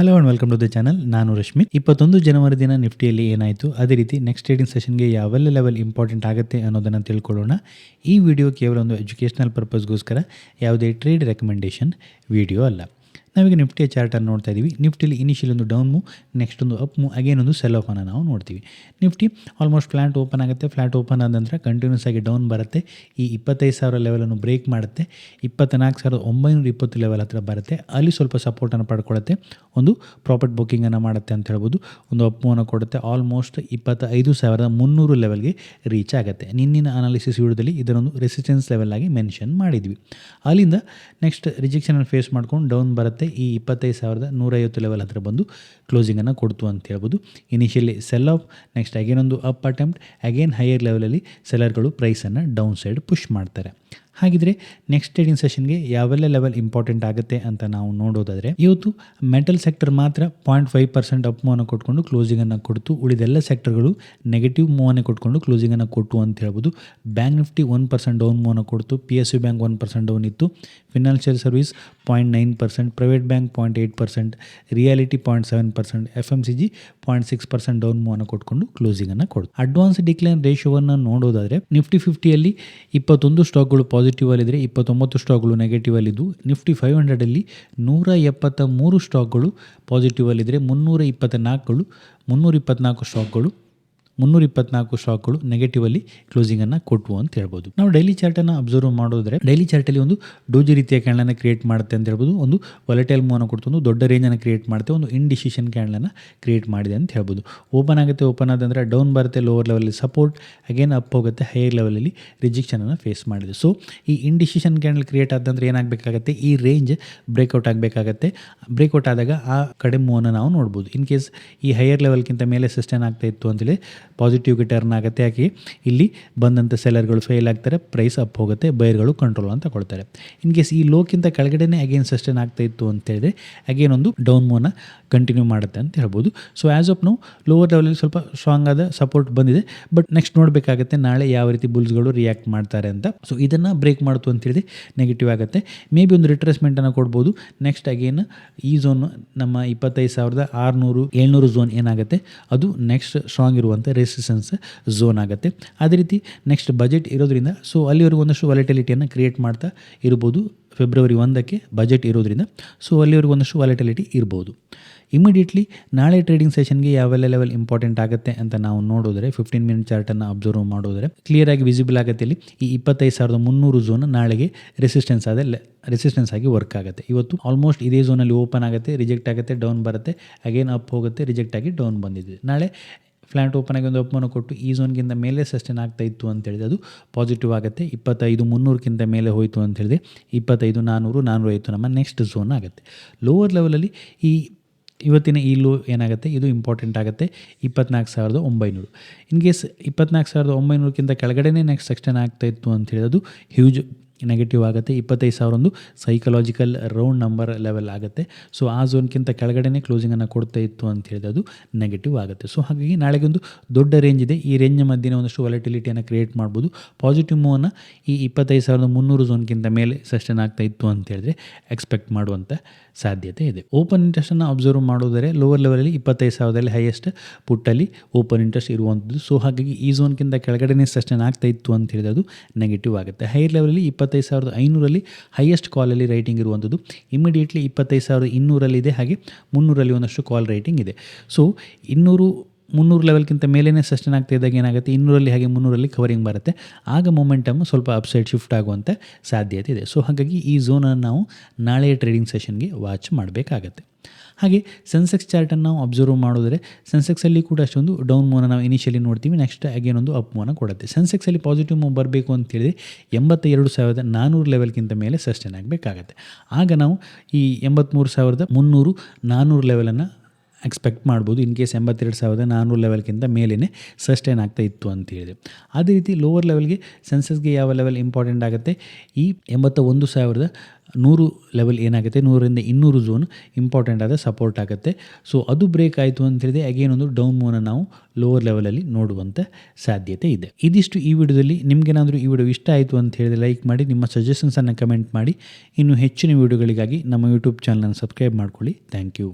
Hello and welcome to the channel ನಾನು ರಶ್ಮಿ. ಇಪ್ಪತ್ತೊಂದು ಜನವರಿ ದಿನ ನಿಫ್ಟಿಯಲ್ಲಿ ಏನಾಯಿತು? ಅದೇ ರೀತಿ ನೆಕ್ಸ್ಟ್ ಟ್ರೇಡಿಂಗ್ ಸೆಷನ್ಗೆ ಯಾವೆಲ್ಲ ಲೆವೆಲ್ ಇಂಪಾರ್ಟೆಂಟ್ ಆಗುತ್ತೆ ಅನ್ನೋದನ್ನು ತಿಳ್ಕೊಳ್ಳೋಣ. ಈ ವಿಡಿಯೋ ಕೇವಲ ಒಂದು ಎಜುಕೇಷನಲ್ ಪರ್ಪಸ್ಗೋಸ್ಕರ ಯಾವುದೇ ಟ್ರೇಡ್ ರೆಕಮೆಂಡೇಷನ್ ವಿಡಿಯೋ ಅಲ್ಲ. ನಾವೀಗ ನಿಫ್ಟಿಯ ಚಾರ್ಟನ್ನು ನೋಡ್ತಾ ಇದ್ದೀವಿ ನಿಫ್ಟಿಲಿ ಇನಿಷಿಯಲ್ ಒಂದು ಡೌನ್ ಮೂ ನೆಕ್ಸ್ಟ್ ಒಂದು ಅಪ್ ಮೂ ಅಗೇನ್ ಒಂದು ಸೆಲ್ ಓಪನ್ ನಾವು ನೋಡ್ತೀವಿ. ನಿಫ್ಟಿ ಆಲ್ಮೋಸ್ಟ್ ಫ್ಲಾಟ್ ಓಪನ್ ಆಗುತ್ತೆ. ಫ್ಲಾಟ್ ಓಪನ್ ಆದ ನಂತರ ಕಂಟಿನ್ಯೂಸ್ ಆಗಿ ಡೌನ್ ಬರುತ್ತೆ. ಈ ಇಪ್ಪತ್ತೈದು ಸಾವಿರ ಲೆವೆಲನ್ನು ಬ್ರೇಕ್ ಮಾಡುತ್ತೆ. ಇಪ್ಪತ್ತ್ನಾಲ್ಕು ಸಾವಿರದ ಒಂಬೈನೂರ ಇಪ್ಪತ್ತು ಲೆವೆಲ್ ಹತ್ರ ಬರುತ್ತೆ. ಅಲ್ಲಿ ಸ್ವಲ್ಪ ಸಪೋರ್ಟನ್ನು ಪಡ್ಕೊಳ್ಳುತ್ತೆ. ಒಂದು ಪ್ರಾಫಿಟ್ ಬುಕ್ಕಿಂಗನ್ನು ಮಾಡುತ್ತೆ ಅಂತ ಹೇಳ್ಬೋದು. ಒಂದು ಅಪ್ ಮೂವನ್ನು ಕೊಡುತ್ತೆ. ಆಲ್ಮೋಸ್ಟ್ ಇಪ್ಪತ್ತೈದು ಸಾವಿರದ ಮುನ್ನೂರು ಲೆವೆಲ್ಗೆ ರೀಚ್ ಆಗುತ್ತೆ. ನಿನ್ನಿನ ಅನಾಲಿಸಿಸ್ ವಿಡಿಯೋದಲ್ಲಿ ಇದರೊಂದು ರೆಸಿಸ್ಟೆನ್ಸ್ ಲೆವೆಲ್ ಆಗಿ ಮೆನ್ಷನ್ ಮಾಡಿದ್ವಿ. ಅಲ್ಲಿಂದ ನೆಕ್ಸ್ಟ್ ರಿಜೆಕ್ಷನನ್ನು ಫೇಸ್ ಮಾಡ್ಕೊಂಡು ಡೌನ್ ಬರುತ್ತೆ. ಈ ಇಪ್ಪತ್ತೈದು ಸಾವಿರದ ನೂರೈವತ್ತು ಲೆವೆಲ್ ಹತ್ರ ಬಂದು ಕ್ಲೋಸಿಂಗನ್ನು ಕೊಡ್ತು ಅಂತ ಹೇಳ್ಬೋದು. Initially sell off next again ಒಂದು ಅಪ್ ಅಟೆಂಪ್ಟ್ ಅಗೇನ್ ಹೈಯರ್ ಲೆವೆಲಲ್ಲಿ ಸೆಲ್ಲರ್ಗಳು ಪ್ರೈಸನ್ನು ಡೌನ್ ಸೈಡ್ ಪುಷ್ ಮಾಡ್ತಾರೆ. ಹಾಗಿದ್ರೆ ನೆಕ್ಸ್ಟ್ ಟ್ರೇಡಿಂಗ್ ಸೆಷನ್ಗೆ ಯಾವೆಲ್ಲ ಲೆವೆಲ್ ಇಂಪಾರ್ಟೆಂಟ್ ಆಗುತ್ತೆ ಅಂತ ನಾವು ನೋಡೋದಾದರೆ, ಇವತ್ತು ಮೆಟಲ್ ಸೆಕ್ಟರ್ ಮಾತ್ರ ಪಾಯಿಂಟ್ ಫೈವ್ ಪರ್ಸೆಂಟ್ ಅಪ್ ಮೋನ ಕೊಟ್ಕೊಂಡು ಕ್ಲೋಸಿಂಗನ್ನು ಕೊಡ್ತು. ಉಳಿದೆಲ್ಲ ಸೆಕ್ಟರ್ಗಳು ನೆಗೆಟಿವ್ ಮೂವನ್ನೇ ಕೊಟ್ಕೊಂಡು ಕ್ಲೋಸಿಂಗನ್ನು ಕೊಟ್ಟು ಅಂತ ಹೇಳ್ಬೋದು. Bank Nifty one percent down ಮೋನ ಕೊಡ್ತು. P S U bank one percent down ಇತ್ತು. Financial service point nine percent private bank point eight percent reality point seven percent F M C G point six percent down ಮೂವನ್ನು ಕೊಟ್ಕೊಂಡು ಕ್ಲೋಸಿಂಗನ್ನು ಕೊಡ್ತು advance decline ರೇಷಿಯೋವನ್ನು ನೋಡೋದಾದ್ರೆ Nifty ಫಿಫ್ಟಿಯಲ್ಲಿ ಇಪ್ಪತ್ತೊಂದು ಸ್ಟಾಕ್ಗಳು positive ಅಲ್ಲಿದ್ದರೆ ಇಪ್ಪತ್ತೊಂಬತ್ತು ಸ್ಟಾಕ್ಗಳು negative ಅಲ್ಲಿದ್ದು ನಿಫ್ಟಿ ಫೈವ್ ಹಂಡ್ರೆಡಲ್ಲಿ ನೂರ ಎಪ್ಪತ್ತ ಮೂರು ಸ್ಟಾಕ್ಗಳು ಪಾಸಿಟಿವ್ ಅಲ್ಲಿದ್ದರೆ ಮುನ್ನೂರ ಇಪ್ಪತ್ತ ನಾಲ್ಕುಗಳು ಮುನ್ನೂರ ಇಪ್ಪತ್ನಾಲ್ಕು ಸ್ಟಾಕ್ಗಳು ಮುನ್ನೂರ ಇಪ್ಪತ್ನಾಲ್ಕು ಸ್ಟಾಕ್ಗಳು ನೆಗೆಟಿವ್ ಅಲ್ಲಿ ಕ್ಲೋಸಿಂಗನ್ನು ಕೊಟ್ಟವು ಅಂತ ಹೇಳ್ಬೋದು. ನಾವು ಡೈಲಿ ಚಾರ್ಟನ್ನು ಅಬ್ಸರ್ವ್ ಮಾಡೋದ್ರೆ ಡೈಲಿ ಚಾರ್ಟಲ್ಲಿ ಒಂದು ಡೋಜಿ ರೀತಿಯ ಕ್ಯಾಂಡಲ್ ಅನ್ನ ಕ್ರಿಯೇಟ್ ಮಾಡುತ್ತೆ ಅಂತ ಹೇಳ್ಬೋದು, ಒಂದು ವೊಲೆಟೈಲ್ ಮೂವನ್ನು ಕೊಡ್ತು, ಒಂದು ದೊಡ್ಡ ರೇಂಜ್ ರೇಂಜನ್ನು ಕ್ರಿಯೇಟ್ ಮಾಡುತ್ತೆ, ಒಂದು ಇಂಡಿಸಿಷನ್ ಕ್ಯಾಂಡಲನ್ನು ಕ್ರಿಯೇಟ್ ಮಾಡಿದೆ ಅಂತ ಹೇಳ್ಬೋದು. ಓಪನ್ ಆಗುತ್ತೆ ಓಪನ್ ಆದಂದ್ರೆ ಡೌನ್ ಬರುತ್ತೆ ಲೋವರ್ ಲೆವೆಲಲ್ಲಿ ಸಪೋರ್ಟ್ ಅಗೇನ್ ಅಪ್ ಹೋಗುತ್ತೆ ಹೈಯರ್ ಲೆವೆಲಲ್ಲಿ ರಿಜೆಕ್ಷನನ್ನು ಫೇಸ್ ಮಾಡಿದೆ. ಸೊ ಈ ಇಂಡಿಸಿಷನ್ ಕ್ಯಾಂಡಲ್ ಕ್ರಿಯೇಟ್ ಆದಂದ್ರೆ ಏನಾಗಬೇಕಾಗತ್ತೆ? ಈ ರೇಂಜ್ ಬ್ರೇಕ್ಔಟ್ ಆಗಬೇಕಾಗತ್ತೆ. ಬ್ರೇಕ್ಔಟ್ ಆದಾಗ ಆ ಕಡೆ ಮೂವನ್ನು ನಾವು ನೋಡ್ಬೋದು. ಇನ್ ಕೇಸ್ ಈ ಹೈಯರ್ ಲೆವೆಲ್ಗಿಂತ ಮೇಲೆ ಸಸ್ಟೈನ್ ಆಗ್ತಾ ಇತ್ತು ಅಂತೇಳಿ ಪಾಸಿಟಿವ್ಗೆ ಟರ್ನ್ ಆಗುತ್ತೆ. ಯಾಕೆ? ಇಲ್ಲಿ ಬಂದಂಥ ಸೆಲರ್ಗಳು ಫೇಲ್ ಆಗ್ತಾರೆ ಪ್ರೈಸ್ ಅಪ್ ಹೋಗುತ್ತೆ ಬೈರ್ಗಳು ಕಂಟ್ರೋಲ್ ಅಂತ ಕೊಡ್ತಾರೆ. ಇನ್ ಕೇಸ್ ಈ ಲೋಕ್ಕಿಂತ ಕೆಳಗಡೆನೇ ಅಗೇನ್ ಸಸ್ಟೈನ್ ಆಗ್ತಾ ಇತ್ತು ಅಂತ ಹೇಳಿದ್ರೆ ಅಗೇನ್ ಒಂದು ಡೌನ್ ಮೂವನ್ನ ಕಂಟಿನ್ಯೂ ಮಾಡುತ್ತೆ ಅಂತ ಹೇಳ್ಬೋದು. ಸೊ ಆ್ಯಸ್ ಆಫ್ ನಾವು ಲೋವರ್ ಲೆವೆಲಲ್ಲಿ ಸ್ವಲ್ಪ ಸ್ಟ್ರಾಂಗ್ ಆದ ಸಪೋರ್ಟ್ ಬಂದಿದೆ. ಬಟ್ ನೆಕ್ಸ್ಟ್ ನೋಡಬೇಕಾಗತ್ತೆ, ನಾಳೆ ಯಾವ ರೀತಿ ಬುಲ್ಸ್ಗಳು ರಿಯಾಕ್ಟ್ ಮಾಡ್ತಾರೆ ಅಂತ. ಸೊ ಇದನ್ನು ಬ್ರೇಕ್ ಮಾಡ್ತು ಅಂತ ಹೇಳಿದ್ರೆ ನೆಗೆಟಿವ್ ಆಗುತ್ತೆ. ಮೇ ಬಿ ಒಂದು ರಿಟ್ರೆಸ್ಮೆಂಟನ್ನು ಕೊಡ್ಬೋದು. ನೆಕ್ಸ್ಟ್ ಅಗೇನ್ ಈ ಝೋನ್ ನಮ್ಮ ಇಪ್ಪತ್ತೈದು ಸಾವಿರದ ಆರುನೂರು, ಏಳ್ನೂರು ಝೋನ್ ಏನಾಗುತ್ತೆ, ಅದು ನೆಕ್ಸ್ಟ್ ಸ್ಟ್ರಾಂಗ್ ಇರುವಂಥ ರೆಸಿಸ್ಟೆನ್ಸ್ ಝೋನ್ ಆಗುತ್ತೆ. ಅದೇ ರೀತಿ ನೆಕ್ಸ್ಟ್ ಬಜೆಟ್ ಇರೋದ್ರಿಂದ ಸೊ ಅಲ್ಲಿವರೆಗೂ ಒಂದಷ್ಟು ವಾಲಿಟಿಲಿಟಿಯನ್ನು ಕ್ರಿಯೇಟ್ ಮಾಡ್ತಾ ಇರ್ಬೋದು. ಫೆಬ್ರವರಿ ಒಂದಕ್ಕೆ ಬಜೆಟ್ ಇರೋದ್ರಿಂದ ಸೊ ಅಲ್ಲಿವರೆಗೂ ಒಂದಷ್ಟು ವಾಲಿಟಿಲಿಟಿ ಇರ್ಬೋದು. ಇಮಿಡಿಯೇಟ್ಲಿ ನಾಳೆ ಟ್ರೇಡಿಂಗ್ ಸೆಷನ್ಗೆ ಯಾವೆಲ್ಲ ಲೆವೆಲ್ ಇಂಪಾರ್ಟೆಂಟ್ ಆಗುತ್ತೆ ಅಂತ ನಾವು ನೋಡಿದ್ರೆ ಫಿಫ್ಟೀನ್ ಮಿನಿಟ್ ಚಾರ್ಟನ್ನು ಅಬ್ಸರ್ವ್ ಮಾಡೋದ್ರೆ ಕ್ಲಿಯರ್ ಆಗಿ ವಿಸಿಬಲ್ ಆಗುತ್ತೆ ಇಲ್ಲಿ. ಈ ಇಪ್ಪತ್ತೈದು ಸಾವಿರದ ಮುನ್ನೂರು ಝೋನ್ ನಾಳೆಗೆ ರೆಸಿಸ್ಟೆನ್ಸ್ ಆದ ರೆಸಿಸ್ಟೆನ್ಸ್ ಆಗಿ ವರ್ಕ್ ಆಗುತ್ತೆ. ಇವತ್ತು ಆಲ್ಮೋಸ್ಟ್ ಇದೇ ಝೋನಲ್ಲಿ ಓಪನ್ ಆಗುತ್ತೆ ರಿಜೆಕ್ಟ್ ಆಗುತ್ತೆ ಡೌನ್ ಬರುತ್ತೆ. ಅಗೇನ್ ಅಪ್ ಹೋಗುತ್ತೆ ರಿಜೆಕ್ಟ್ ಆಗಿ ಡೌನ್ ಬಂದಿದೆ. ನಾಳೆ ಫ್ಲಾಟ್ ಓಪನ್ ಆಗಿ ಒಂದು ಅಪಮಾನ ಕೊಟ್ಟು ಈ ಝೋನ್ಗಿಂತ ಮೇಲೆ ಸಸ್ಟೈನ್ ಆಗ್ತಾ ಇತ್ತು ಅಂತ ಅದು ಪಾಸಿಟಿವ್ ಆಗುತ್ತೆ. ಇಪ್ಪತ್ತೈದು ಮುನ್ನೂರಕ್ಕಿಂತ ಮೇಲೆ ಹೋಯಿತು ಅಂತ ಹೇಳಿದ್ರೆ ಇಪ್ಪತ್ತೈದು ನಾನ್ನೂರು ನಾನ್ನೂರೈವತ್ತು ನಮ್ಮ ನೆಕ್ಸ್ಟ್ ಝೋನ್ ಆಗುತ್ತೆ. ಲೋವರ್ ಲೆವೆಲಲ್ಲಿ ಈ ಇವತ್ತಿನ ಈ ಲೋ ಏನಾಗುತ್ತೆ? ಇದು ಇಂಪಾರ್ಟೆಂಟ್ ಆಗುತ್ತೆ. ಇಪ್ಪತ್ನಾಲ್ಕು ಸಾವಿರದ ಒಂಬೈನೂರು. ಇನ್ ಕೇಸ್ ಇಪ್ಪತ್ನಾಲ್ಕು ಸಾವಿರದ ಒಂಬೈನೂರಕ್ಕಿಂತ ಕೆಳಗಡೆನೇ ನೆಕ್ಸ್ಟ್ ಸೆಕ್ಷನ್ ಆಗ್ತಾ ಇತ್ತು ಅಂತ ಹೇಳಿದ್ರೆ ಅದು ಹ್ಯೂಜ್ ನೆಗೆಟಿವ್ ಆಗುತ್ತೆ, ಇಪ್ಪತ್ತೈದು ಸಾವಿರ ಒಂದು ಸೈಕಲಾಜಿಕಲ್ ರೌಂಡ್ ನಂಬರ್ ಲೆವೆಲ್ ಆಗುತ್ತೆ. ಸೊ ಆ ಝೋನ್ಗಿಂತ ಕೆಳಗಡೆನೇ ಕ್ಲೋಸಿಂಗನ್ನು ಕೊಡ್ತಾ ಇತ್ತು ಅಂತ ಹೇಳಿದ, ಅದು ನೆಗೆಟಿವ್ ಆಗುತ್ತೆ. ಸೊ ಹಾಗಾಗಿ ನಾಳೆಗೆ ಒಂದು ದೊಡ್ಡ ರೇಂಜ್ ಇದೆ. ಈ ರೇಂಜ್ ಮಧ್ಯೆ ಒಂದಷ್ಟು ವಾಲಿಟಿಲಿಟಿಯನ್ನು ಕ್ರಿಯೇಟ್ ಮಾಡ್ಬೋದು. ಪಾಸಿಟಿವ್ ಮೂವನ್ನು ಈ ಇಪ್ಪತ್ತೈದು ಸಾವಿರದ ಮುನ್ನೂರು ಝೋನ್ಗಿಂತ ಮೇಲೆ ಸಸ್ಟೇನ್ ಆಗ್ತಾ ಇತ್ತು ಅಂತ ಹೇಳಿದ್ರೆ ಎಕ್ಸ್ಪೆಕ್ಟ್ ಮಾಡುವಂಥ ಸಾಧ್ಯತೆ ಇದೆ. ಓಪನ್ ಇಂಟ್ರೆಸ್ಟನ್ನು ಅಬ್ಸರ್ವ್ ಮಾಡೋದರೆ ಲೋವರ್ ಲೆವೆಲಲ್ಲಿ ಇಪ್ಪತ್ತೈದು ಸಾವಿರದಲ್ಲಿ ಹೈಯೆಸ್ಟ್ ಪುಟ್ಟಲ್ಲಿ ಓಪನ್ ಇಂಟ್ರೆಸ್ಟ್ ಇರುವಂಥದ್ದು. ಸೊ ಹಾಗಾಗಿ ಈ ಝೋನ್ಗಿಂತ ಕೆಳಗಡೆನೇ ಸಸ್ಟೇನ್ ಆಗ್ತಾ ಇತ್ತು ಅಂತ ಹೇಳಿದ್ರೆ ಅದು ನೆಗೆಟಿವ್ ಆಗುತ್ತೆ. ಹೈಯರ್ ಲೆವೆಲಲ್ಲಿ ಇಪ್ಪತ್ತೈದು ಸಾವಿರದ ಐನೂರಲ್ಲಿ ಹೈಯೆಸ್ಟ್ ಕಾಲಲ್ಲಿ ರೈಟಿಂಗ್ ಇರುವಂಥದ್ದು. ಇಮಿಡಿಯೇಟ್ಲಿ ಇಪ್ಪತ್ತೈದು ಸಾವಿರದ ಇನ್ನೂರಲ್ಲಿದೆ. ಹಾಗೆ ಮುನ್ನೂರಲ್ಲಿ ಒಂದಷ್ಟು ಕಾಲ್ ರೈಟಿಂಗ್ ಇದೆ. ಸೊ ಇನ್ನೂರು, ಮುನ್ನೂರು ಲೆವೆಲ್ಗಿಂತ ಮೇಲೇ ಸಸ್ಟೇನ್ ಆಗ್ತಾ ಇದ್ದಾಗ ಏನಾಗುತ್ತೆ? ಇನ್ನೂರಲ್ಲಿ ಹಾಗೆ ಮುನ್ನೂರಲ್ಲಿ ಕವರಿಂಗ್ ಬರುತ್ತೆ. ಆಗ ಮೊಮೆಂಟಮ್ ಸ್ವಲ್ಪ ಅಪ್ಸೈಡ್ ಶಿಫ್ಟ್ ಆಗುವಂಥ ಸಾಧ್ಯತೆ ಇದೆ. ಸೊ ಹಾಗಾಗಿ ಈ ಝೋನನ್ನು ನಾವು ನಾಳೆಯ ಟ್ರೇಡಿಂಗ್ ಸೆಷನ್ಗೆ ವಾಚ್ ಮಾಡಬೇಕಾಗತ್ತೆ. ಹಾಗೆ ಸೆನ್ಸೆಕ್ಸ್ ಚಾರ್ಟನ್ನು ನಾವು ಅಬ್ಸರ್ವ್ ಮಾಡಿದ್ರೆ ಸೆನ್ಸೆಕ್ಸಲ್ಲಿ ಕೂಡ ಅಷ್ಟೊಂದು ಡೌನ್ ಮೂವನ್ನ ನಾವು ಇನಿಷಿಯಲಿ ನೋಡ್ತೀವಿ. ನೆಕ್ಸ್ಟ್ ಅಗೇನ್ ಒಂದು ಅಪ್ ಮೂವನ್ನ ಕೊಡುತ್ತೆ. ಸೆನ್ಸೆಕ್ಸಲ್ಲಿ ಪಾಸಿಟಿವ್ ಮೂವ್ ಬರಬೇಕು ಅಂತ ಹೇಳಿದ್ರೆ ಎಂಬತ್ತ ಎರಡು ಸಾವಿರದ ನಾನ್ನೂರು ಲೆವೆಲ್ಗಿಂತ ಮೇಲೆ ಸಸ್ಟೈನ್ ಆಗಬೇಕಾಗತ್ತೆ. ಆಗ ನಾವು ಈ ಎಂಬತ್ತ್ಮೂರು ಸಾವಿರದ ಮುನ್ನೂರು ನಾನ್ನೂರು ಲೆವೆಲನ್ನು ಎಕ್ಸ್ಪೆಕ್ಟ್ ಮಾಡ್ಬೋದು. ಇನ್ ಕೇಸ್ ಎಂಬತ್ತೆರಡು ಸಾವಿರದ ನಾನ್ನೂರು ಲೆವೆಲ್ಗಿಂತ ಮೇಲೇ ಸಸ್ಟೈನ್ ಆಗ್ತಾ ಇತ್ತು ಅಂತ ಹೇಳಿದೆ. ಅದೇ ರೀತಿ ಲೋವರ್ ಲೆವೆಲ್ಗೆ ಸೆನ್ಸಸ್ಗೆ ಯಾವ ಲೆವೆಲ್ ಇಂಪಾರ್ಟೆಂಟ್ ಆಗುತ್ತೆ? ಈ ಎಂಬತ್ತ ಒಂದು ಸಾವಿರದ ನೂರು ಲೆವೆಲ್ ಏನಾಗುತ್ತೆ? ನೂರರಿಂದ ಇನ್ನೂರು ಝೋನ್ ಇಂಪಾರ್ಟೆಂಟ್ ಆದ ಸಪೋರ್ಟ್ ಆಗುತ್ತೆ. ಸೊ ಅದು ಬ್ರೇಕ್ ಆಯಿತು ಅಂತ ಹೇಳಿದೆ. ಅಗೇನ್ ಒಂದು ಡೌನ್ ಮೂವನ್ನ ನಾವು ಲೋವರ್ ಲೆವೆಲಲ್ಲಿ ನೋಡುವಂಥ ಸಾಧ್ಯತೆ ಇದೆ. ಇದಿಷ್ಟು ಈ ವಿಡಿಯೋದಲ್ಲಿ. ನಿಮಗೇನಾದರೂ ಈ ವಿಡಿಯೋ ಇಷ್ಟ ಆಯಿತು ಅಂತ ಹೇಳಿದ್ರೆ ಲೈಕ್ ಮಾಡಿ, ನಿಮ್ಮ ಸಜೆಷನ್ಸನ್ನು ಕಮೆಂಟ್ ಮಾಡಿ. ಇನ್ನು ಹೆಚ್ಚಿನ ವಿಡಿಯೋಗಳಿಗಾಗಿ ನಮ್ಮ ಯೂಟ್ಯೂಬ್ ಚಾನಲನ್ನು ಸಬ್ಸ್ಕ್ರೈಬ್ ಮಾಡ್ಕೊಳ್ಳಿ. Thank you